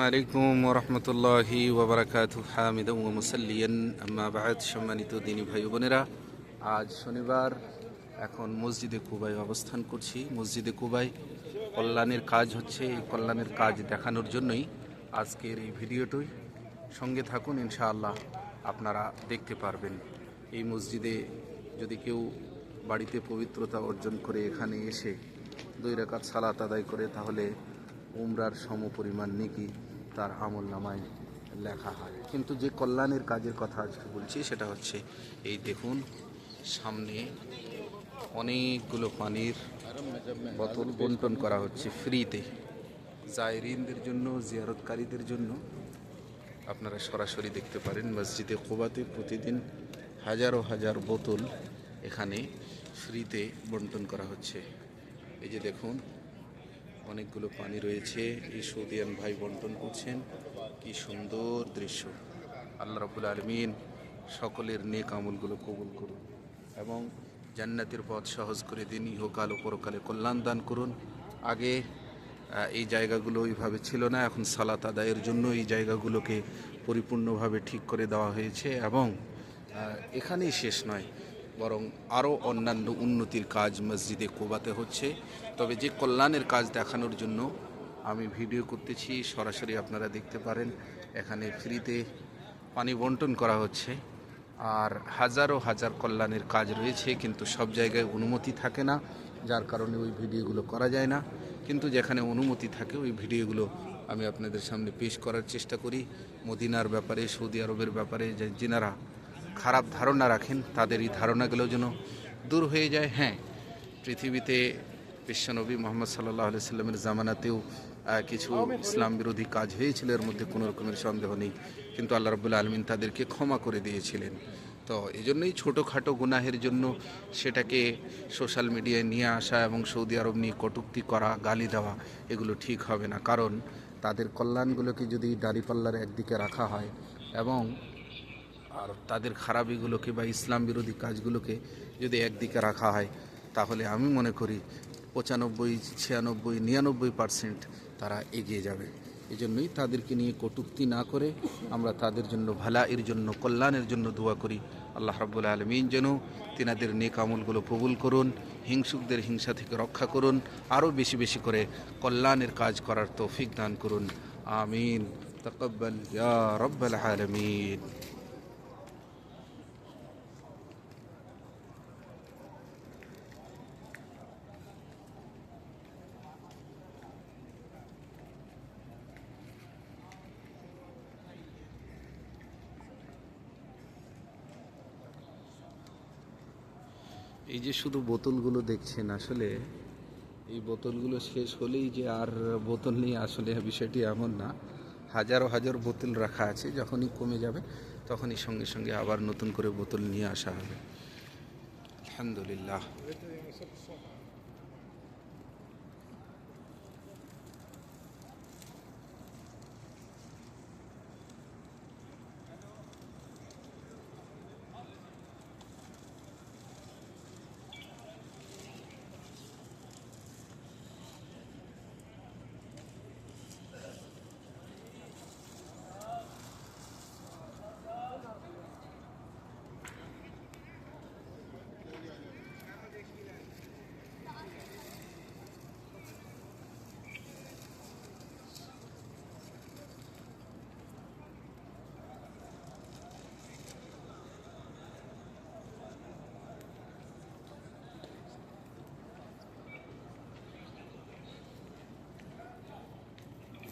আলাইকুম ওরহমতুল্লাহি ওবরাকাত হামিদ মুসাল্লিয়ান আম্মা বাহাদ সম্মানিত দিনী ভাই বোনেরা, আজ শনিবার। এখন মসজিদে কুবাই অবস্থান করছি। মসজিদে কুবাই কল্যাণের কাজ হচ্ছে, এই কল্যাণের কাজ দেখানোর জন্যই আজকের এই ভিডিওটই। সঙ্গে থাকুন, ইনশাআল্লাহ আপনারা দেখতে পারবেন। এই মসজিদে যদি কেউ বাড়িতে পবিত্রতা অর্জন করে এখানে এসে দুই রেখাত সালাত আদায় করে, তাহলে উমরার সমপরিমাণ নেকি তার আমল নামায় লেখা হয়। কিন্তু যে কল্যাণের কাজের কথা আজকে বলছি, সেটা হচ্ছে, এই দেখুন, সামনে অনেকগুলো পানির বোতল বন্টন করা হচ্ছে ফ্রিতে। জায়রিনদের জন্য, জিয়ারতকারীদের জন্য। আপনারা সরাসরি দেখতে পারেন, মসজিদে কোবাতে প্রতিদিন হাজারো হাজার বোতল এখানে ফ্রিতে বন্টন করা হচ্ছে। এই যে দেখুন অনেকগুলো পানি রয়েছে। এই সৌদিয়ান ভাই বন্টন করছেন। কি সুন্দর দৃশ্য। আল্লাহ রবুল আলমিন সকলের নেক আমলগুলো কবুল করুন এবং জান্নাতের পথ সহজ করে দিন, ইহকাল ও পরকালে কল্যাণ দান করুন। আগে এই জায়গাগুলো ওইভাবে ছিল না, এখন সালাত আদায়ের জন্য এই জায়গাগুলোকে পরিপূর্ণভাবে ঠিক করে দেওয়া হয়েছে এবং এখানেই শেষ নয়। বরং আরও অন্যান্য উন্নতির কাজ মসজিদে কোবাতে হচ্ছে। তবে যে কল্যাণের কাজ দেখানোর জন্য আমি ভিডিও করতেছি, সরাসরি আপনারা দেখতে পারেন। এখানে ফ্রিতে পানি বন্টন করা হচ্ছে। আর হাজারো হাজার কল্যাণের কাজ রয়েছে, কিন্তু সব জায়গায় অনুমতি থাকে না, যার কারণে ওই ভিডিওগুলো করা যায় না। কিন্তু যেখানে অনুমতি থাকে, ওই ভিডিওগুলো আমি আপনাদের সামনে পেশ করার চেষ্টা করি। মদিনার ব্যাপারে, সৌদি আরবের ব্যাপারে যে যিনারা খারাপ ধারণা রাখেন, তাদের এই ধারণাগুলো যেন দূর হয়ে যায়। হ্যাঁ পৃথিবীতে বিশ্বনবী মোহাম্মদ সাল্লাহ আলি সাল্লামের জামানাতেও কিছু ইসলাম বিরোধী কাজ হয়েছিল, এর মধ্যে কোনো রকমের সন্দেহ নেই। কিন্তু আল্লাহ রবুল্লা আলমিন তাদেরকে ক্ষমা করে দিয়েছিলেন। তো এই জন্যই ছোটোখাটো গুনাহের জন্য সেটাকে সোশ্যাল মিডিয়ায় নিয়ে আসা এবং সৌদি আরব নিয়ে কটূক্তি করা, গালি দেওয়া, এগুলো ঠিক হবে না। কারণ তাদের কল্যাণগুলোকে যদি দাড়িপাল্লার একদিকে রাখা হয় এবং আর তাদের খারাপিগুলোকে বা ইসলাম বিরোধী কাজগুলোকে যদি একদিকে রাখা হয়, তাহলে আমি মনে করি পঁচানব্বই, ছিয়ানব্বই, নিরানব্বই পার্সেন্ট তারা এগিয়ে যাবে। এই জন্যই তাদেরকে নিয়ে কটূক্তি না করে আমরা তাদের জন্য ভালাইয়ের জন্য, কল্যাণের জন্য দোয়া করি। আল্লাহ রাব্বুল আলমিন যেন তিনাদের নেক আমলগুলো করুন, হিংসুকদের হিংসা থেকে রক্ষা করুন, আরও বেশি বেশি করে কল্যাণের কাজ করার তৌফিক দান করুন। আমিন। তকব্বাল রব্বাল আলমিন। এই যে শুধু বোতলগুলো দেখছেন আসলে, এই বোতলগুলো শেষ হলেই যে আর বোতল নিয়ে আসলে বিষয়টি এমন না। হাজারো হাজার বোতল রাখা আছে, যখনই কমে যাবে তখনই সঙ্গে সঙ্গে আবার নতুন করে বোতল নিয়ে আসা হবে। আলহামদুলিল্লাহ।